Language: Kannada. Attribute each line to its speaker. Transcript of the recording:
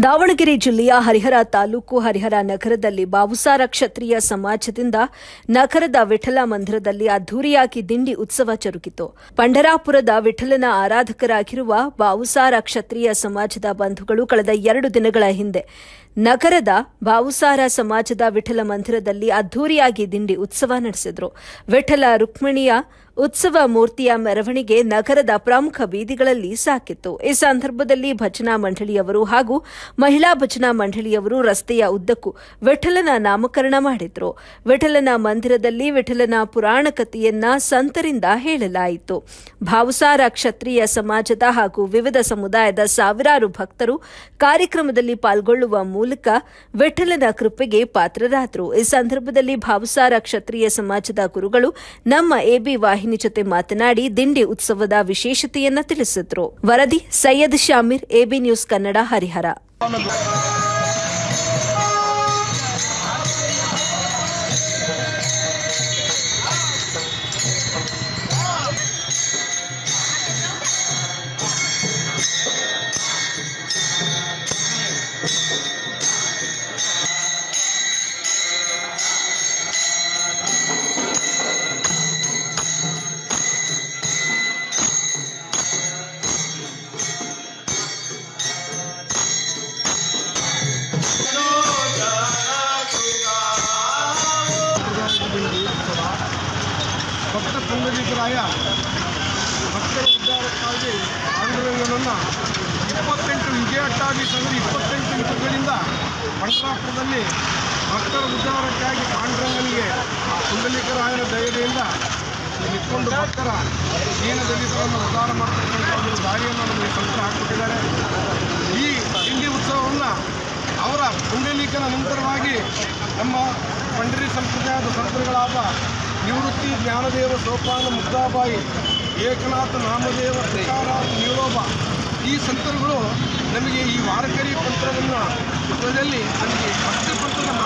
Speaker 1: ದಾವಣಗೆರೆ ಜಿಲ್ಲೆಯ ಹರಿಹರ ತಾಲೂಕು ಹರಿಹರ ನಗರದಲ್ಲಿ ಬಾವುಸಾರ ಕ್ಷತ್ರಿಯ ಸಮಾಜದಿಂದ ನಗರದ ವಿಠಲ ಮಂದಿರದಲ್ಲಿ ಅದ್ದೂರಿಯಾಗಿ ದಿಂಡಿ ಉತ್ಸವ ಜರುಗಿತು. ಪಂಡರಾಪುರದ ವಿಠಲನ ಆರಾಧಕರಾಗಿರುವ ಬಾವುಸಾರ ಕ್ಷತ್ರಿಯ ಸಮಾಜದ ಬಂಧುಗಳು ಕಳೆದ ಎರಡು ದಿನಗಳ ಹಿಂದೆ ನಗರದ ಬಾವುಸಾರ ಸಮಾಜದ ವಿಠಲ ಮಂದಿರದಲ್ಲಿ ಅದ್ದೂರಿಯಾಗಿ ದಿಂಡಿ ಉತ್ಸವ ನಡೆಸಿದರು. ವಿಠಲ ರುಕ್ಮಿಣಿಯ ಉತ್ಸವ ಮೂರ್ತಿಯ ಮೆರವಣಿಗೆ ನಗರದ ಪ್ರಮುಖ ಬೀದಿಗಳಲ್ಲಿ ಸಾಕಿತ್ತು. ಈ ಸಂದರ್ಭದಲ್ಲಿ ಭಜನಾ ಮಂಡಳಿಯವರು ಹಾಗೂ ಮಹಿಳಾ ಭಜನಾ ಮಂಡಳಿಯವರು ರಸ್ತೆಯ ಉದ್ದಕ್ಕೂ ವಿಠಲನ ನಾಮಕರಣ ಮಾಡಿದ್ರು. ವಿಠಲನ ಮಂದಿರದಲ್ಲಿ ವಿಠಲನ ಪುರಾಣ ಕಥೆಯನ್ನ ಸಂತರಿಂದ ಹೇಳಲಾಯಿತು. ಭಾವುಸಾರ ಕ್ಷತ್ರಿಯ ಸಮಾಜದ ಹಾಗೂ ವಿವಿಧ ಸಮುದಾಯದ ಸಾವಿರಾರು ಭಕ್ತರು ಕಾರ್ಯಕ್ರಮದಲ್ಲಿ ಪಾಲ್ಗೊಳ್ಳುವ ಮೂಲಕ ವಿಠಲನ ಕೃಪೆಗೆ ಪಾತ್ರರಾದರು. ಈ ಸಂದರ್ಭದಲ್ಲಿ ಭಾವುಸಾರ ಕ್ಷತ್ರಿಯ ಸಮಾಜದ ಗುರುಗಳು ನಮ್ಮ ಎಬಿ ವಾಹಿನಿ ಜೊತೆ ಮಾತನಾಡಿ ದಿಂಡಿ ಉತ್ಸವದ ವಿಶೇಷತೆಯನ್ನ ತಿಳಿಸಿದ್ರು. ವರದಿ ಸೈಯದ್ ಶಾಮೀರ್ ಎಬಿ ನ್ಯೂಸ್ ಕನ್ನಡ ಹರಿಹರ.
Speaker 2: ಭಕ್ತ ಪುಂಡರೀಕರಾಯ ಭಕ್ತರ ಉದ್ಧಾರಕ್ಕಾಗಿ ಪಾಂಡುರಂಗನನ್ನು ಇಪ್ಪತ್ತೆಂಟು ವಿಜಯಟ್ಟಾಗಿ ಸಂದರೆ ಇಪ್ಪತ್ತೆಂಟು ಯುಗಗಳಿಂದ ಪಂಡರಾಪುರದಲ್ಲಿ ಭಕ್ತರ ಉದ್ಧಾರಕ್ಕಾಗಿ ಪಾಂಡುರಂಗನಿಗೆ ಆ ಪುಂಡಲೀಕರಾಯನ ದಯದಿಂದ ನಿಂತ್ಕೊಂಡು ಭಕ್ತರ ದೀನ ದಲಿತರನ್ನು ಉದ್ಧಾರ ಮಾಡ್ತಕ್ಕಂಥ ಒಂದು ದಾರಿಯನ್ನು ನಮಗೆ ಸಂತರ ಹಾಕಿಬಿಟ್ಟಿದ್ದಾರೆ ಈ ಹಿಂದಿ ಉತ್ಸವವನ್ನು ಅವರ ಪುಂಡಲೀಕನ ನಂತರವಾಗಿ ನಮ್ಮ ಪಂಡರಿ ಸಂಪ್ರದಾಯದ ಸಂತರುಗಳಾದ ನಿವೃತ್ತಿ ಜ್ಞಾನದೇವ ಸೋಪಾನ ಮುದ್ದಾಬಾಯಿ, ಏಕನಾಥ ನಾಮದೇವ ತುಕಾರಾಮ ನೀಲೋಬ ಈ ಸಂತರುಗಳು ನಮಗೆ ಈ ವಾರಕರಿ ಪಂತ್ರವನ್ನು ಯುದ್ಧದಲ್ಲಿ ನಮಗೆ ಭಕ್ತಿ ನಾವು